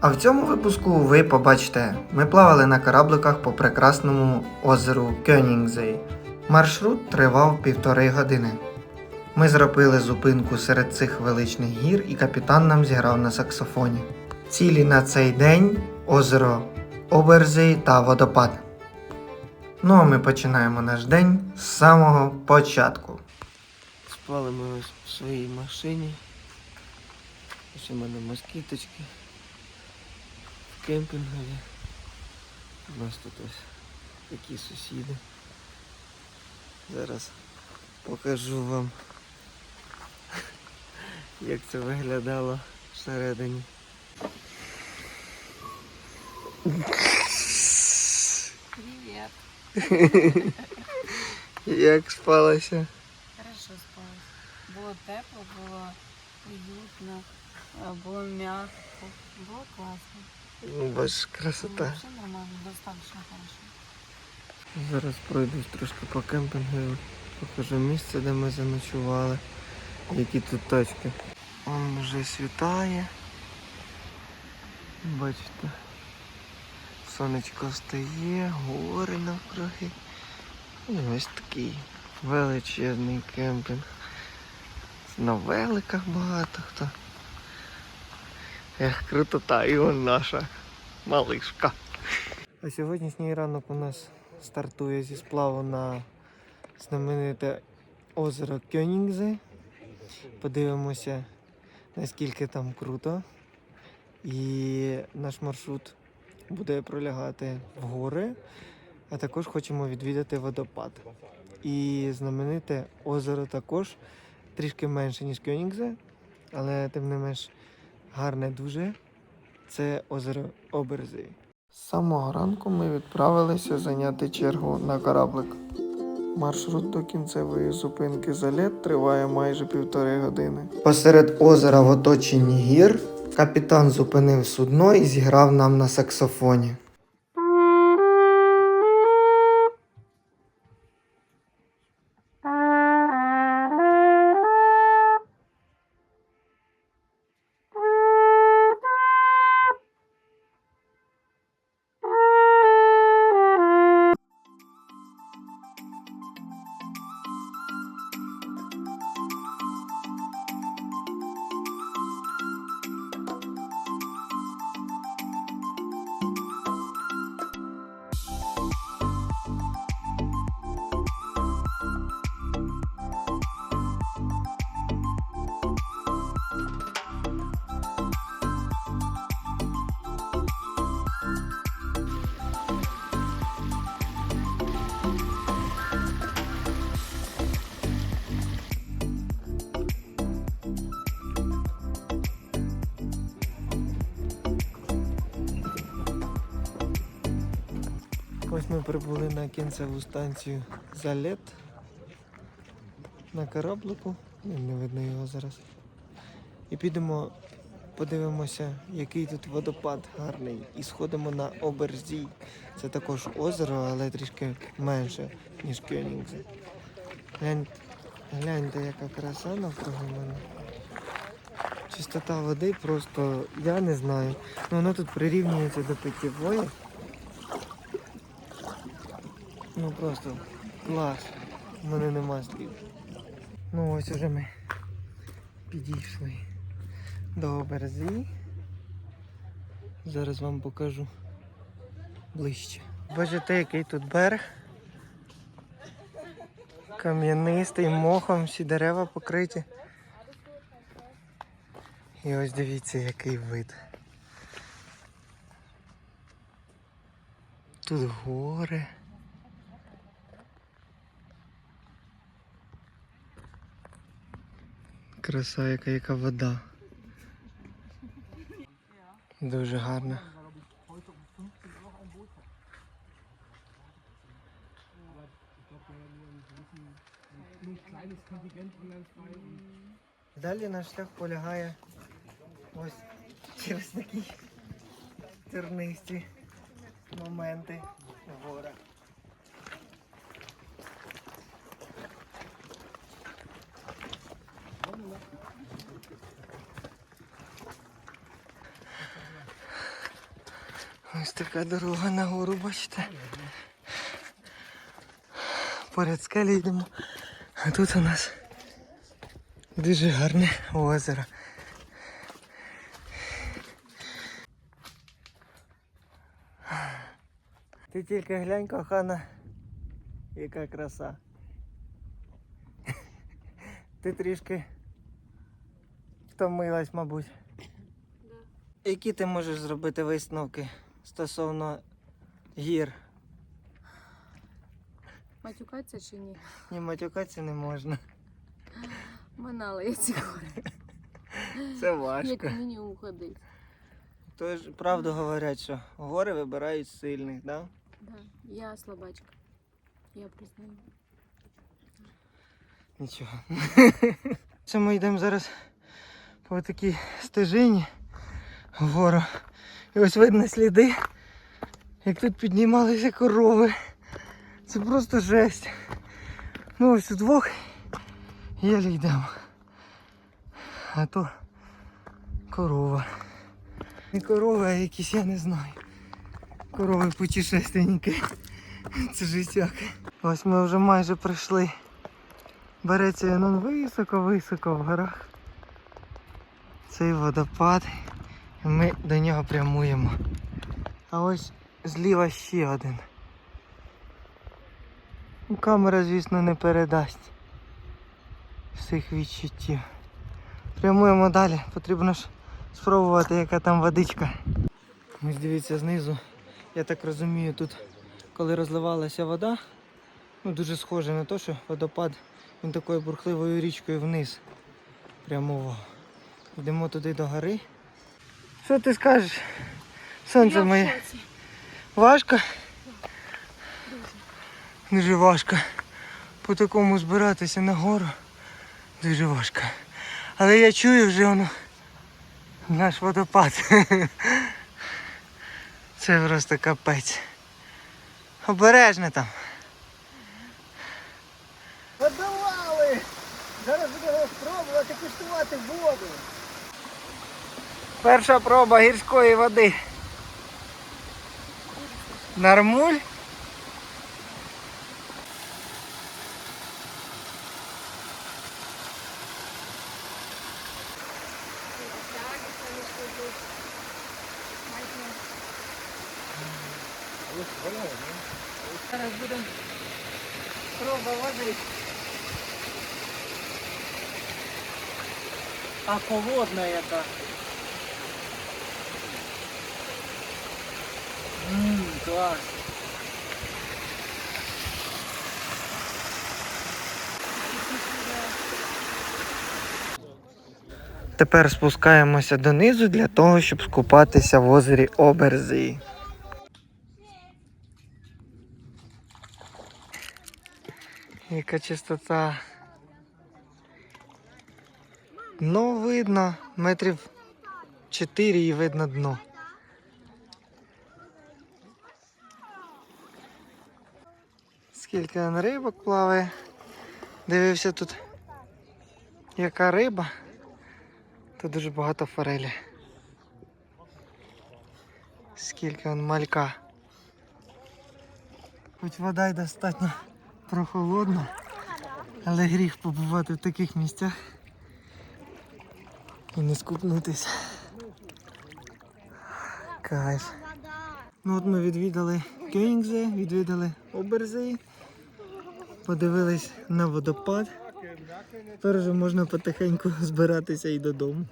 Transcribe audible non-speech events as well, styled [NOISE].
А в цьому випуску ви побачите, ми плавали на корабликах по прекрасному озеру Кьонігзей. Маршрут тривав півтори години. Ми зробили зупинку серед цих величних гір, і капітан нам зіграв на саксофоні. Цілі на цей день озеро Оберзей та водопад. Ну а ми починаємо наш день з самого початку. Спали ми в своїй машині. Ось у мене москіточки. Кемпінгові. У нас тут ось такі сусіди. Зараз покажу вам, як це виглядало всередині. Привет. Як спалося? Хорошо спалось. Було тепло, було уютно, було м'яко, було класно. Ну, бач, красота. Все нормально, достаточно хорошо. Зараз пройдусь трошки по кемпінгу, покажу місце, де ми заночували, які тут точки. Он вже світає. Бачите, сонечко встає, гори навкруги. І ось такий величезний кемпінг. На великах багато хто. Крутота, і он наша малишка. А сьогоднішній ранок у нас стартує зі сплаву на знамените озеро Кьонігзе. Подивимося, наскільки там круто. І наш маршрут буде пролягати в гори, а також хочемо відвідати водопад. І знамените озеро також трішки менше, ніж Кьонігзе, але тим не менш гарне дуже. Це озеро Оберзи. З самого ранку ми відправилися зайняти чергу на кораблик. Маршрут до кінцевої зупинки заліт триває майже півтори години. Посеред озера в оточенні гір капітан зупинив судно і зіграв нам на саксофоні. Ось ми прибули на кінцеву станцію Залет на кораблику. Не видно його зараз. І підемо, подивимося, який тут водопад гарний. І сходимо на Оберзій. Це також озеро, але трішки менше, ніж Кьонігзе. Гляньте, гляньте, яка краса навкруги мене. Чистота води просто я не знаю. Ну воно тут прирівнюється до питьової. Ну просто клас. У мене нема слів. Ну ось уже ми підійшли до оберзі. Зараз вам покажу ближче. Бачите, який тут берег. Кам'янистий, мохом, всі дерева покриті. І ось дивіться, який вид. Тут гори. Краса, яка яка вода. Дуже гарна. Далі наш шлях полягає ось через такі тернисті моменти в Ось така дорога нагору, бачите. Поряд скелі йдемо. А тут у нас дуже гарне озеро. Ти тільки глянь, кохана, яка краса. Ти трішки втомилась, мабуть. Які ти можеш зробити висновки стосовно гір? Матюкатися чи ні? Ні, матюкатися не можна. Минали я ці гори. Це важко. Як мені уходить. Тож правду говорять, що гори вибирають сильних, да? Да. Я слабачка. Я признаю. Нічого. Це ми йдемо зараз по такій стежині вгору. І ось видно сліди, як тут піднімалися корови. Це просто жесть. Ну ось удвох єлі йдемо. А то корова. Не корова, а якісь, я не знаю. Корови путешественники. Це життяк. Ось ми вже майже прийшли. Береться він високо-високо в горах. Цей водопад. І ми до нього прямуємо. А ось зліва ще один. Ну, Камера, звісно, не передасть всіх відчуттів. Прямуємо далі. Потрібно ж спробувати, яка там водичка. Ось дивіться знизу. Я так розумію, тут коли розливалася вода, ну дуже схоже на те, що водопад він такою бурхливою річкою вниз прямував. Йдемо туди до гори. Що ти скажеш? Сонце моє. Важко? Дуже важко. По такому збиратися на гору. Дуже важко. Але я чую вже воно наш водопад. [LAUGHS] Це просто капець. Обережно там. Подолали! Зараз будемо спробувати куштувати воду. Перша проба гірської води. Нормуль. Зараз будемо проба води. А холодна яка. Ммм. Тепер спускаємося донизу для того, щоб скупатися в озері Оберзі. Яка чистота. Ну, видно, метрів 4 і видно дно. Скільки он рибок плаває. Дивився тут, яка риба. Тут дуже багато форелі. Скільки он малька. Хоч вода й достатньо прохолодна, але гріх побувати в таких місцях і не скупнутися. Кайф. Ну от ми відвідали Кёнігзе, відвідали Оберзей, подивились на водопад. Тепер вже можна потихеньку збиратися і додому.